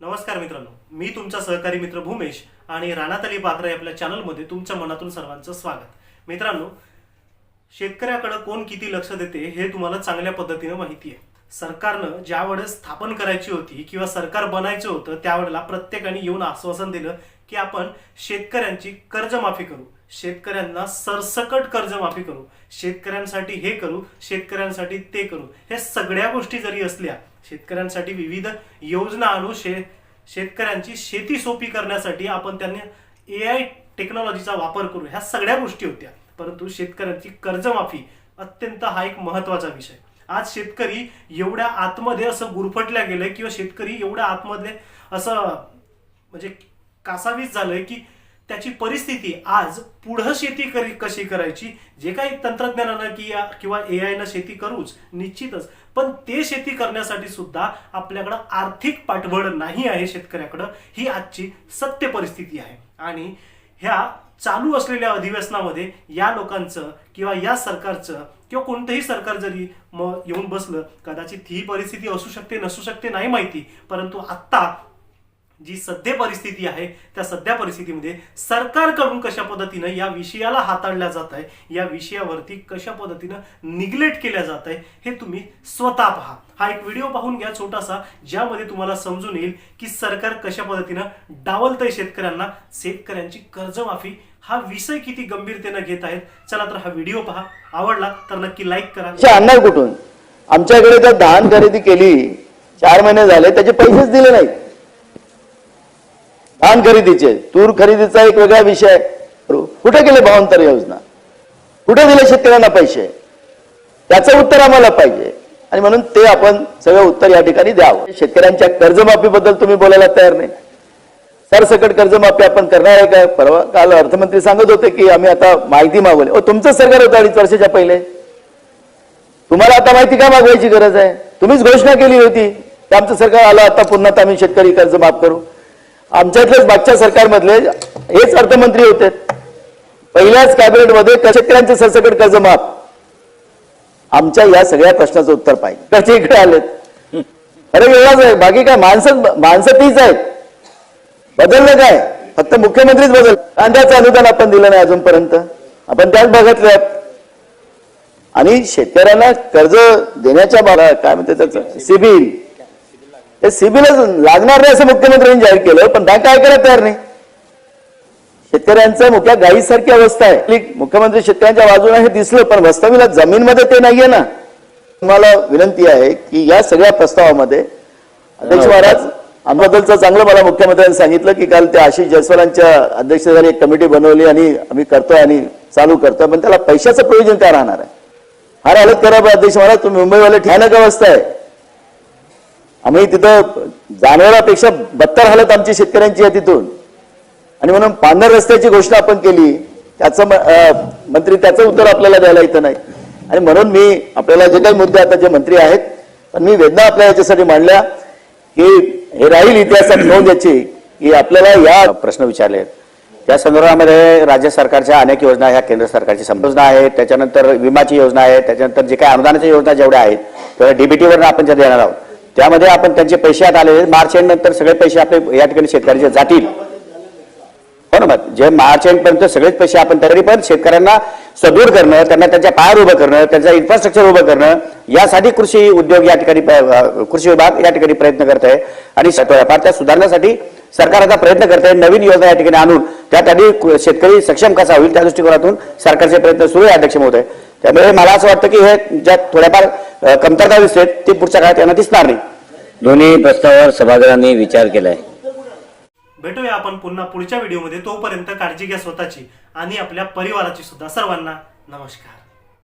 नमस्कार मित्रांनो मी तुमचा सहकारी मित्र भूमेश आणि राणातली पात्र आपल्या चॅनलमध्ये तुमच्या मनातून सर्वांचं स्वागत. मित्रांनो शेतकऱ्याकडे कोण किती लक्ष देते हे तुम्हाला चांगल्या पद्धतीनं माहिती आहे. सरकारनं ज्या वेळेस स्थापन करायची होती किंवा सरकार बनायचं होतं त्यावेळेला प्रत्येकाने येऊन आश्वासन दिलं की आपण शेतकऱ्यांची कर्जमाफी करू. शेतकऱ्यांना सरसकट कर्जमाफी करू. शेतकऱ्यांसाठी हे करू शेतकऱ्यांसाठी ते करू. हे सगळ्या गोष्टी जरी असल्या शेतकऱ्यांसाठी विविध योजना आणू शे शेतकऱ्यांची शेती सोपी करण्यासाठी आपण त्यांनी ए आय टेक्नॉलॉजीचा वापर करू. ह्या सगळ्या गोष्टी होत्या. परंतु शेतकऱ्यांची कर्जमाफी अत्यंत हा एक महत्त्वाचा विषय. आज शेतकरी एवढ्या आतमध्ये असं गुरफटल्या गेलंय किंवा शेतकरी एवढ्या आतमध्ये असं म्हणजे कासावीस झालंय की त्याची परिस्थिती आज पुढं शेती करी कशी करायची? जे काही तंत्रज्ञानानं की या- किंवा ए आयनं शेती करूच निश्चितच पण ते शेती करण्यासाठी सुद्धा आपल्याकडं आर्थिक पाठबळ नाही आहे शेतकऱ्याकडं. ही आजची सत्य परिस्थिती आहे. आणि ह्या चालू असलेल्या अधिवेशनामध्ये या लोकांचं किंवा या सरकारचं किंवा कोणतंही सरकार जरी मग येऊन बसलं कदाचित ही परिस्थिती असू शकते नसू शकते नाही माहिती. परंतु आत्ता जी सध्या परिस्थिती आहे त्या सध्या परिस्थितीमध्ये सरकारकडून कशा पद्धतीनं या विषयाला हाताळल्या जात आहे या विषयावरती कशा पद्धतीनं निग्लेक्ट केल्या जात आहे हे तुम्ही स्वतः पहा. हा एक व्हिडिओ पाहून घ्या छोटासा ज्यामध्ये तुम्हाला समजून येईल की सरकार कशा पद्धतीनं डावलतंय शेतकऱ्यांना शेतकऱ्यांची कर्जमाफी हा विषय किती गंभीरतेनं घेत आहेत. चला तर हा व्हिडिओ पहा. आवडला तर नक्की लाईक करा. आणणार कुठून? आमच्याकडे जर धान खरेदी केली चार महिने झाले त्याचे पैसेच दिले नाहीत. धान खरेदीचे. तूर खरेदीचा एक वेगळा विषय आहे. कुठे गेले भावांतर योजना? कुठे दिले शेतकऱ्यांना पैसे? त्याचं उत्तर आम्हाला पाहिजे. आणि म्हणून ते आपण सगळं उत्तर या ठिकाणी द्यावं. शेतकऱ्यांच्या कर्जमाफीबद्दल तुम्ही बोलायला तयार नाही. सरसकट कर्जमाफी आपण करणार आहे का? परवा काल अर्थमंत्री सांगत होते की आम्ही आता माहिती मागवली. ओ तुमचं सरकार होतं अडीच वर्षाच्या पहिले. तुम्हाला आता माहिती का मागवायची गरज आहे? तुम्हीच घोषणा केली होती की आमचं सरकार आलं आता पुन्हा आम्ही शेतकरी कर्ज माफ करू. आमच्यातलेच मागच्या सरकारमधले हेच अर्थमंत्री होते. पहिल्याच कॅबिनेटमध्ये शेतकऱ्यांचे सरसकट कर्ज माफ. आमच्या या सगळ्या प्रश्नाचं उत्तर पाहिजे. कसे इकडे आलेत. अरे वेगळाच आहे. बाकी काय? माणसं माणसं तीच आहेत. बदललं काय? फक्त मुख्यमंत्रीच बदल कांद्याचं अनुदान आपण दिलं नाही अजूनपर्यंत. आपण त्याच भागातले आहोत. आणि शेतकऱ्यांना कर्ज देण्याच्या बाबा काय म्हणते त्याचं? सिबिल. हे सिबिलच लागणार नाही असं मुख्यमंत्र्यांनी जाहीर केलं पण बँक काय करायला तयार नाही. शेतकऱ्यांचं मोठ्या गाईसारखी अवस्था आहे. मुख्यमंत्री शेतकऱ्यांच्या बाजूने हे दिसलं पण वास्तविक जमीनमध्ये ते नाहीये ना. तुम्हाला विनंती आहे की या सगळ्या प्रस्तावामध्ये अध्यक्ष महाराज आमबद्दलचं चांगलं मला मुख्यमंत्र्यांनी सांगितलं की काल त्या आशिष जयस्वालांच्या अध्यक्षतेखाली एक कमिटी बनवली आणि आम्ही करतोय आणि चालू करतोय पण त्याला पैशाचं प्रयोजन काय राहणार आहे? हा हालत करा अध्यक्ष महाराज तुम्ही मुंबईवाले ठिकाणक अवस्था आहे. आम्ही तिथं जानेवारापेक्षा बत्तर हालत आमची शेतकऱ्यांची आहे तिथून. आणि म्हणून पांढर रस्त्याची घोषणा आपण केली त्याचं मंत्री त्याचं उत्तर आपल्याला द्यायला इथं नाही. आणि म्हणून मी आपल्याला जे काही मुद्दे आता जे मंत्री आहेत पण मी वेदना आपल्या याच्यासाठी मांडल्या की हे राहील इतिहासात नोंद याची की आपल्याला या प्रश्न विचारले त्या संदर्भामध्ये राज्य सरकारच्या अनेक योजना ह्या केंद्र सरकारची सम- योजना आहेत त्याच्यानंतर विमाची योजना आहे त्याच्यानंतर जे काही अनुदानाच्या योजना जेवढ्या आहेत तेवढ्या डीबीटीवर आपण ज्या देणार आहोत त्यामध्ये आपण त्यांचे पैसे आता आले मार्च एंड नंतर सगळे पैसे आपले या ठिकाणी शेतकऱ्यांचे जातील. हो बरोबर जे मार्च एंड पर्यंत सगळेच पैसे आपण तरी पण शेतकऱ्यांना सदृढ करणं त्यांना त्यांच्या पायावर उभं करणं त्यांचं इन्फ्रास्ट्रक्चर उभं करणं यासाठी कृषी उद्योग या ठिकाणी कृषी विभाग या ठिकाणी प्रयत्न करत आहे आणि व्यापार त्या सुधारण्यासाठी सरकार आता प्रयत्न करत आहे नवीन योजना या ठिकाणी आणून. त्यात आधी कु- शेतकरी सक्षम कसा होईल त्या दृष्टिकोनातून सरकारचे प्रयत्न सुरू आहे अध्यक्ष महोदय. त्यामुळे मला असं वाटतं की हे ज्या थोड्याफार कमतरता दिसते ते पुढच्या काळात यांना दिसणार नाही. दोन्ही प्रस्तावावर सभागृहांनी विचार केलाय. भेटूया आपण पुन्हा पुढच्या व्हिडिओमध्ये. तोपर्यंत काळजी घ्या स्वतःची आणि आपल्या परिवाराची सुद्धा. सर्वांना नमस्कार.